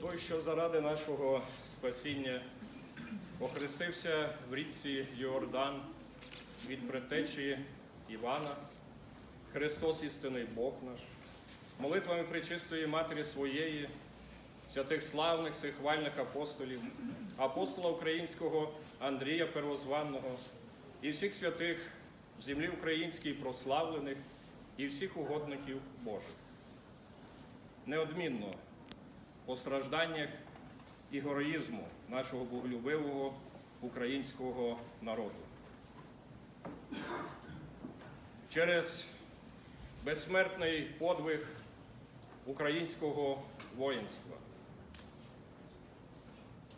Той, що заради нашого спасіння охрестився в річці Йордан від предтечі Івана, Христос істинний Бог наш, молитвами причистої Матері своєї, святих славних сихвальних апостолів, апостола українського Андрія Первозванного і всіх святих в землі українській прославлених і всіх угодників Божих. Неодмінно по стражданнях і героїзму нашого боголюбивого українського народу. Через безсмертний подвиг українського воїнства,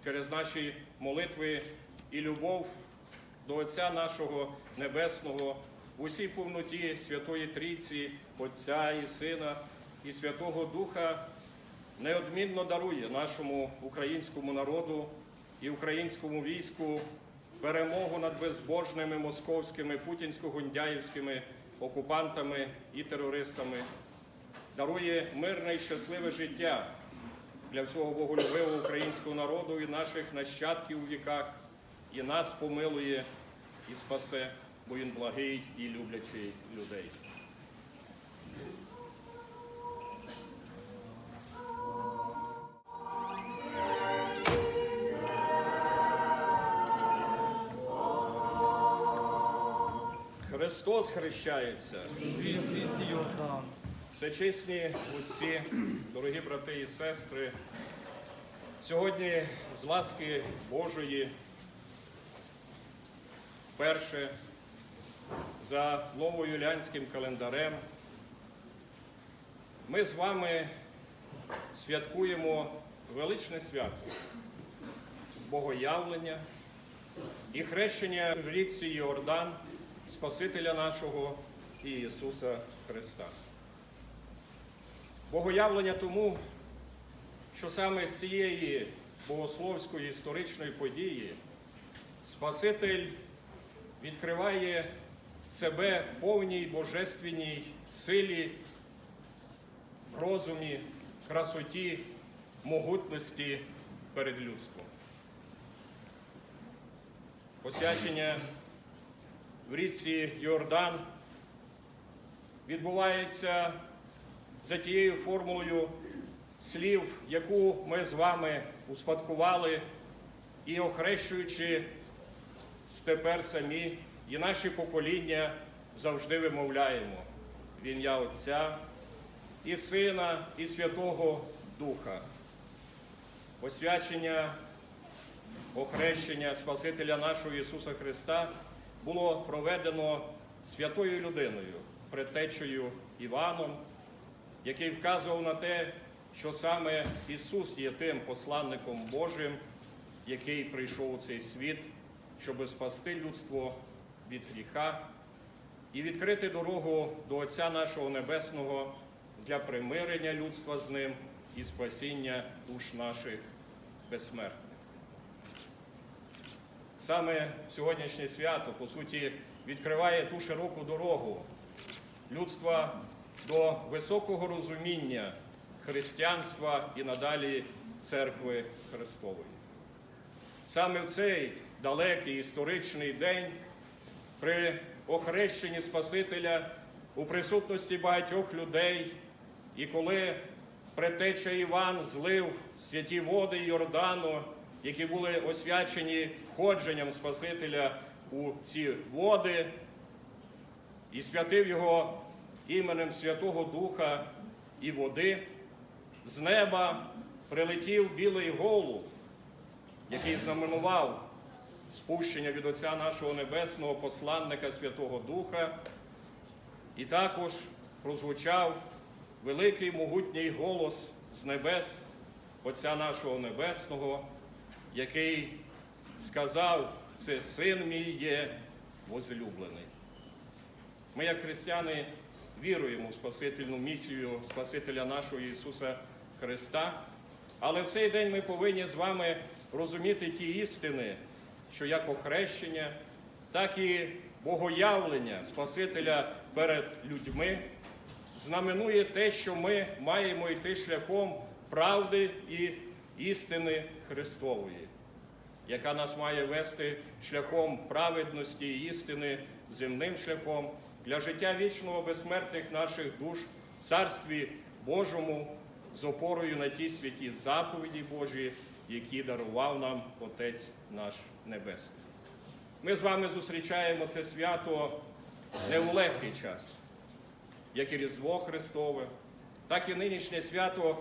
через наші молитви і любов до Отця нашого Небесного в усій повноті Святої Трійці, Отця і Сина і Святого Духа неодмінно дарує нашому українському народу і українському війську перемогу над безбожними московськими путінсько-гундяївськими окупантами і терористами, дарує мирне і щасливе життя для всього боголюбивого українського народу і наших нащадків у віках, і нас помилує і спасе, бо він благий і люблячий людей. Христос хрещається. Всечесні отці, дорогі брати і сестри, сьогодні з ласки Божої вперше за новоюлянським календарем ми з вами святкуємо величне свято Богоявлення і хрещення в річці Йордан Спасителя нашого і Ісуса Христа. Богоявлення тому, що саме з цієї богословської історичної події Спаситель відкриває себе в повній божественній силі, розумі, красоті, могутності перед людством. Посвячення в річці Йордан відбувається за тією формулою слів, яку ми з вами успадкували і охрещуючи тепер самі, і наші покоління завжди вимовляємо в ім'я Отця і Сина, і Святого Духа. Освячення, охрещення Спасителя нашого Ісуса Христа було проведено святою людиною, предтечею Іваном, який вказував на те, що саме Ісус є тим посланником Божим, який прийшов у цей світ, щоб спасти людство від гріха і відкрити дорогу до Отця нашого Небесного для примирення людства з ним і спасіння душ наших безсмертних. Саме сьогоднішнє свято, по суті, відкриває ту широку дорогу людства до високого розуміння християнства і надалі церкви Христової. Саме в цей далекий історичний день при охрещенні Спасителя у присутності багатьох людей, і коли предтеча Іван злив святі води Йордану, які були освячені входженням Спасителя у ці води, і святив його іменем Святого Духа і води, з неба прилетів білий голуб, який знаменував спущення від Отця нашого Небесного посланника Святого Духа, і також прозвучав великий могутній голос з небес Отця нашого Небесного, який сказав, це син мій є возлюблений. Ми, як християни, віруємо в спасительну місію Спасителя нашого Ісуса Христа, але в цей день ми повинні з вами розуміти ті істини, що як охрещення, так і богоявлення Спасителя перед людьми знаменує те, що ми маємо йти шляхом правди і істини Христової, яка нас має вести шляхом праведності і істини земним шляхом для життя вічного безсмертних наших душ в Царстві Божому з опорою на ті святі заповіді Божі, які дарував нам Отець наш Небесний. Ми з вами зустрічаємо це свято не у легкий час, як і Різдво Христове, так і нинішнє свято,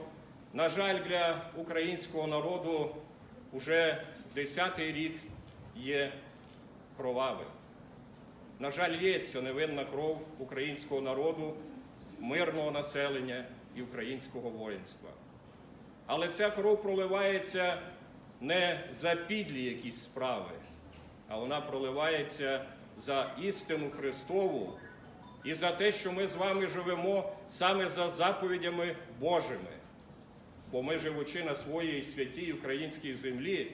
на жаль, для українського народу уже десятий рік є кровавим. На жаль, лється невинна кров українського народу, мирного населення і українського воїнства. Але ця кров проливається не за підлі якісь справи, а вона проливається за істину Христову і за те, що ми з вами живемо саме за заповідями Божими. Бо ми, живучи на своїй святій українській землі,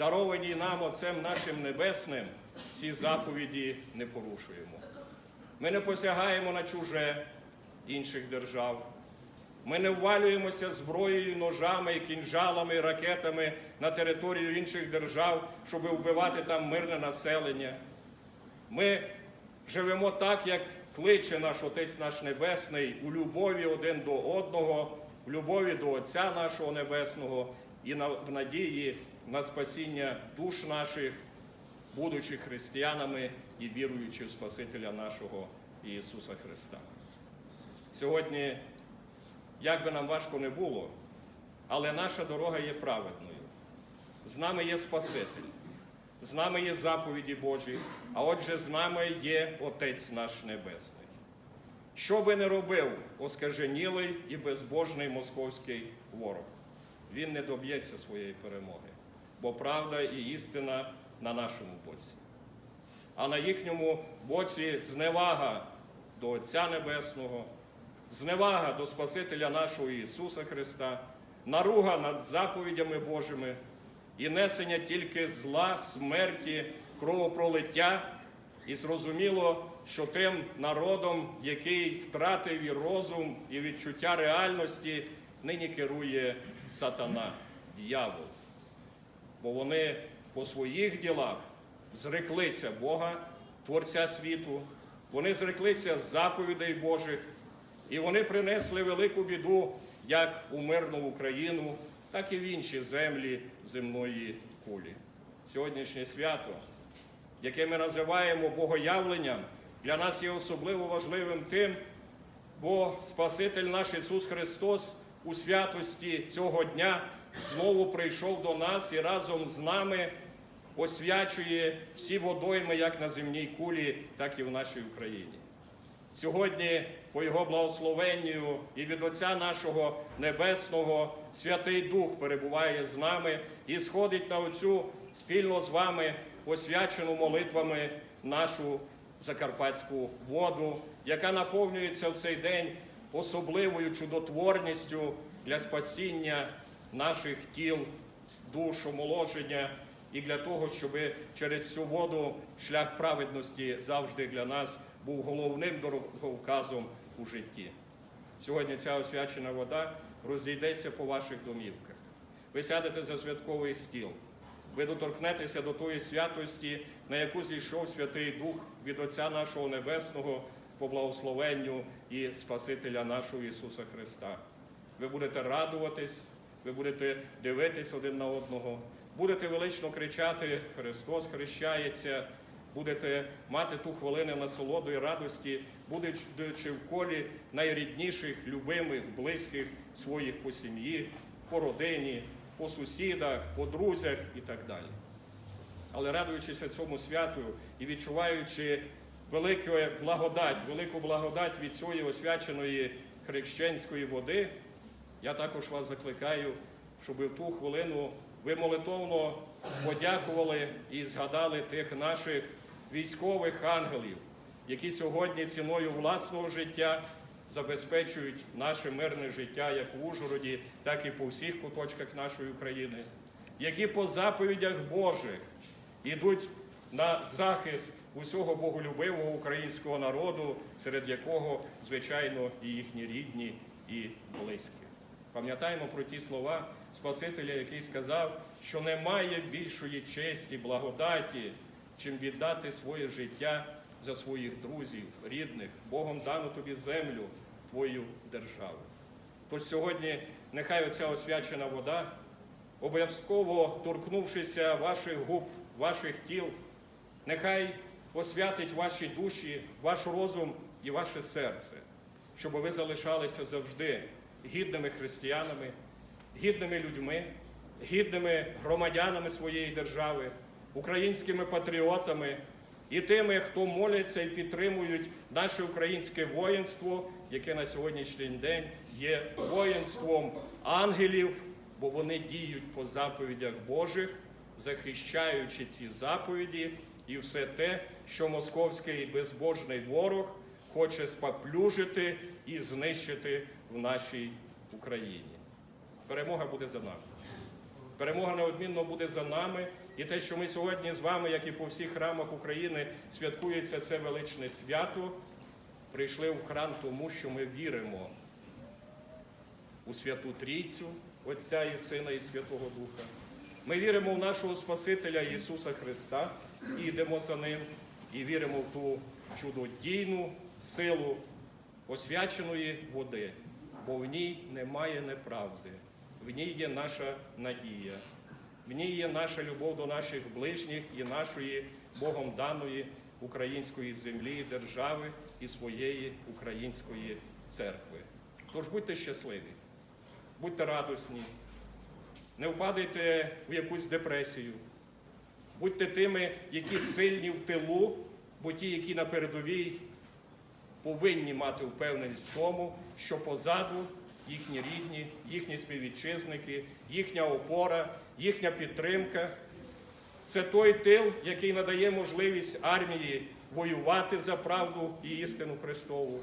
дарованій нам Отцем нашим Небесним, ці заповіді не порушуємо. Ми не посягаємо на чуже інших держав. Ми не ввалюємося зброєю, ножами, кінжалами, ракетами на територію інших держав, щоб вбивати там мирне населення. Ми живемо так, як кличе наш Отець наш Небесний, у любові один до одного, в любові до Отця нашого Небесного і в надії на спасіння душ наших, будучи християнами і віруючи в Спасителя нашого Ісуса Христа. Сьогодні, як би нам важко не було, але наша дорога є праведною. З нами є Спаситель, з нами є заповіді Божі, а отже, з нами є Отець наш Небесний. Що би не робив оскаженілий і безбожний московський ворог, він не доб'ється своєї перемоги, бо правда і істина на нашому боці. А на їхньому боці зневага до Отця Небесного, зневага до Спасителя нашого Ісуса Христа, наруга над заповідями Божими і несення тільки зла, смерті, кровопролиття, і зрозуміло, що тим народом, який втратив і розум, і відчуття реальності, нині керує сатана, дьявол. Бо вони по своїх ділах зреклися Бога, Творця світу, вони зреклися заповідей Божих, і вони принесли велику біду як у мирну Україну, так і в інші землі земної кулі. Сьогоднішнє свято, яке ми називаємо Богоявленням, для нас є особливо важливим тим, бо Спаситель наш Ісус Христос у святості цього дня знову прийшов до нас і разом з нами освячує всі водойми як на земній кулі, так і в нашій Україні. Сьогодні, по Його благословенню і від Отця нашого Небесного, Святий Дух перебуває з нами і сходить на оцю спільно з вами освячену молитвами нашу закарпатську воду, яка наповнюється в цей день особливою чудотворністю для спасіння наших тіл, душ, омоложення і для того, щоб через цю воду шлях праведності завжди для нас був головним дороговказом у житті. Сьогодні ця освячена вода розійдеться по ваших домівках. Ви сядете за святковий стіл. Ви доторкнетеся до тої святості, на яку зійшов Святий Дух від Отця нашого Небесного по благословенню і Спасителя нашого Ісуса Христа. Ви будете радуватись, ви будете дивитись один на одного, будете велично кричати Христос хрещається, будете мати ту хвилину насолоду і радості, будучи в колі найрідніших, любимих, близьких своїх по сім'ї, по родині, по сусідах, по друзях і так далі. Але радуючися цьому святу і відчуваючи велику благодать, велику благодать від цієї освяченої хрещенської води, я також вас закликаю, щоб в ту хвилину ви молитовно подякували і згадали тих наших військових ангелів, які сьогодні ціною власного життя забезпечують наше мирне життя як в Ужгороді, так і по всіх куточках нашої України, які по заповідях Божих ідуть на захист усього боголюбивого українського народу, серед якого, звичайно, і їхні рідні і близькі. Пам'ятаємо про ті слова Спасителя, який сказав, що немає більшої честі, благодаті, чим віддати своє життя за своїх друзів, рідних, Богом дану тобі землю, твою державу. Тож сьогодні нехай оця освячена вода, обов'язково торкнувшися ваших губ, ваших тіл, нехай освятить ваші душі, ваш розум і ваше серце, щоб ви залишалися завжди гідними християнами, гідними людьми, гідними громадянами своєї держави, українськими патріотами і тими, хто моляться і підтримують наше українське воїнство, яке на сьогоднішній день є воїнством ангелів, бо вони діють по заповідях Божих, захищаючи ці заповіді і все те, що московський безбожний ворог хоче споплюжити і знищити в нашій Україні. Перемога буде за нами. Перемога неодмінно буде за нами. І те, що ми сьогодні з вами, як і по всіх храмах України, святкується це величне свято, прийшли в храм тому, що ми віримо у Святу Трійцю, Отця і Сина і Святого Духа. Ми віримо в нашого Спасителя Ісуса Христа і йдемо за Ним, і віримо в ту чудодійну силу освяченої води, бо в ній немає неправди, в ній є наша надія, в ній є наша любов до наших ближніх і нашої Богом даної української землі, держави і своєї української церкви. Тож будьте щасливі, будьте радісні, не впадайте в якусь депресію, будьте тими, які сильні в тилу, бо ті, які на передовій, повинні мати впевненість в тому, що позаду їхні рідні, їхні співвітчизники, їхня опора, їхня підтримка. Це той тил, який надає можливість армії воювати за правду і істину Христову.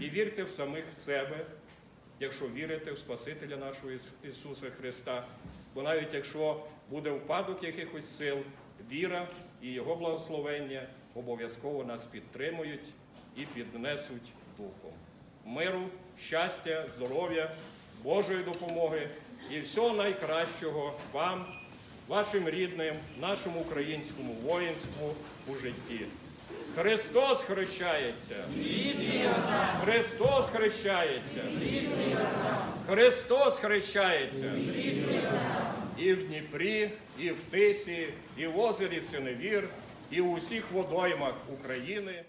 І вірте в самих себе, якщо вірите в Спасителя нашого Іс- Ісуса Христа. Бо навіть якщо буде впадок якихось сил, віра і Його благословення обов'язково нас підтримують і піднесуть духом. Миру, щастя, здоров'я, Божої допомоги і всього найкращого вам, вашим рідним, нашому українському воїнству у житті. Христос хрещається! Христос хрещається! Христос хрещається! І в Дніпрі, і в Тисі, і в озері Синевір, і в усіх водоймах України.